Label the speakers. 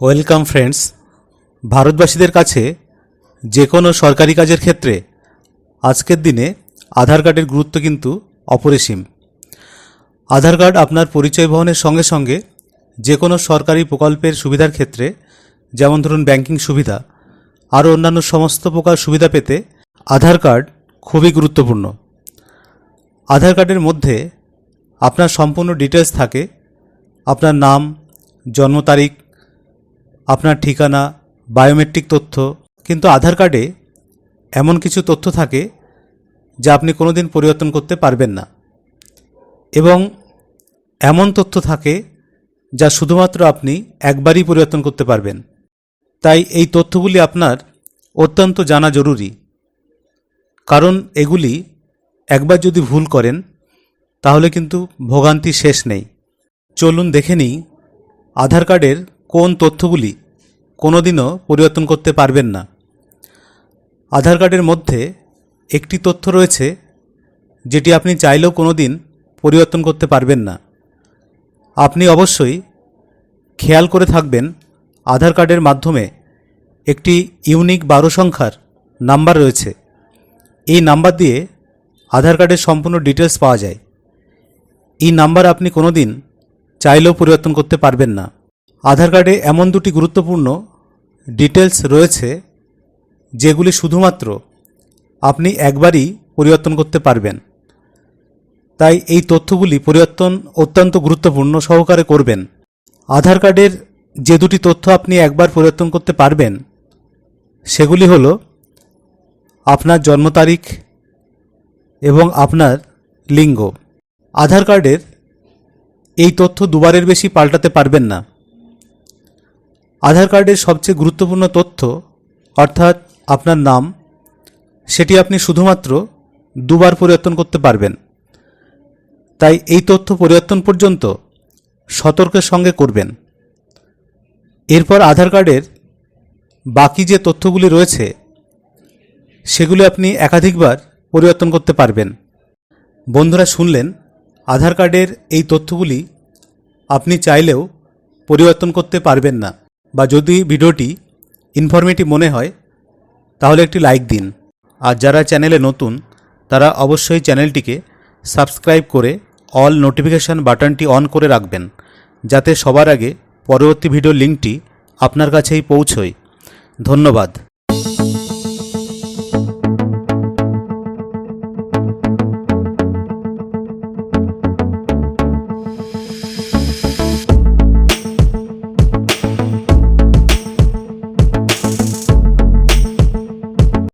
Speaker 1: Welcome friends, ভারতবাসীদের কাছে যে কোনো সরকারি কাজের ক্ষেত্রে আজকের দিনে আধার কার্ডের গুরুত্ব কিন্তু অপরিসীম। আধার কার্ড আপনার পরিচয় বহনের সঙ্গে সঙ্গে যে কোনো সরকারি প্রকল্পের সুবিধার ক্ষেত্রে, যেমন ধরুন ব্যাংকিং সুবিধা, আরও অন্যান্য সমস্ত প্রকার সুবিধা পেতে আধার কার্ড খুবই গুরুত্বপূর্ণ। আধার কার্ডের মধ্যে আপনার সম্পূর্ণ ডিটেলস থাকে, আপনার নাম, জন্ম তারিখ আপনার ঠিকানা বায়োমেট্রিক তথ্য, কিন্তু আধার কার্ডে এমন কিছু তথ্য থাকে যা আপনি কোনো দিন পরিবর্তন করতে পারবেন না। এবং এমন তথ্য থাকে যা শুধুমাত্র আপনি একবারই পরিবর্তন করতে পারবেন। তাই এই তথ্যগুলি আপনার অত্যন্ত জানা জরুরি। কারণ এগুলি একবার যদি ভুল করেন, তাহলে কিন্তু ভোগান্তি শেষ নেই। চলুন দেখে নিই আধার কার্ডের কোন তথ্যগুলি কোনোদিনও পরিবর্তন করতে পারবেন না। আধার কার্ডের মধ্যে একটি তথ্য রয়েছে, যেটি আপনি চাইলেও কোনো দিন পরিবর্তন করতে পারবেন না। আপনি অবশ্যই খেয়াল করে থাকবেন, আধার কার্ডের মাধ্যমে একটি ইউনিক বারো সংখ্যার নাম্বার রয়েছে। এই নাম্বার দিয়ে আধার কার্ডের সম্পূর্ণ ডিটেলস পাওয়া যায়। এই নাম্বার আপনি কোনো দিন চাইলেও পরিবর্তন করতে পারবেন না। আধার কার্ডে এমন দুটি গুরুত্বপূর্ণ ডিটেলস রয়েছে যেগুলি শুধুমাত্র আপনি একবারই পরিবর্তন করতে পারবেন। তাই এই তথ্যগুলি পরিবর্তন অত্যন্ত গুরুত্বপূর্ণ সহকারে করবেন। আধার কার্ডের যে দুটি তথ্য আপনি একবার পরিবর্তন করতে পারবেন, সেগুলি হলো আপনার জন্ম তারিখ এবং আপনার লিঙ্গ। আধার কার্ডের এই তথ্য দুবারের বেশি পাল্টাতে পারবেন না। আধার কার্ডের সবচেয়ে গুরুত্বপূর্ণ তথ্য, অর্থাৎ আপনার নাম, সেটি আপনি শুধুমাত্র দুবার পরিবর্তন করতে পারবেন। তাই এই তথ্য পরিবর্তন পর্যন্ত সতর্কের সঙ্গে করবেন। এরপর আধার কার্ডের বাকি যে তথ্যগুলি রয়েছে, সেগুলি আপনি একাধিকবার পরিবর্তন করতে পারবেন। বন্ধুরা, শুনলেন? আধার কার্ডের এই তথ্যগুলি আপনি চাইলেও পরিবর্তন করতে পারবেন না। বা যদি ভিডিওটি ইনফরমেটিভ মনে হয়, তাহলে একটি লাইক দিন। আর যারা চ্যানেলে নতুন, তারা অবশ্যই চ্যানেলটিকে সাবস্ক্রাইব করে অল নোটিফিকেশান বাটনটি অন করে রাখবেন, যাতে সবার আগে পরবর্তী ভিডিও লিঙ্কটি আপনার কাছেই পৌঁছয়। ধন্যবাদ।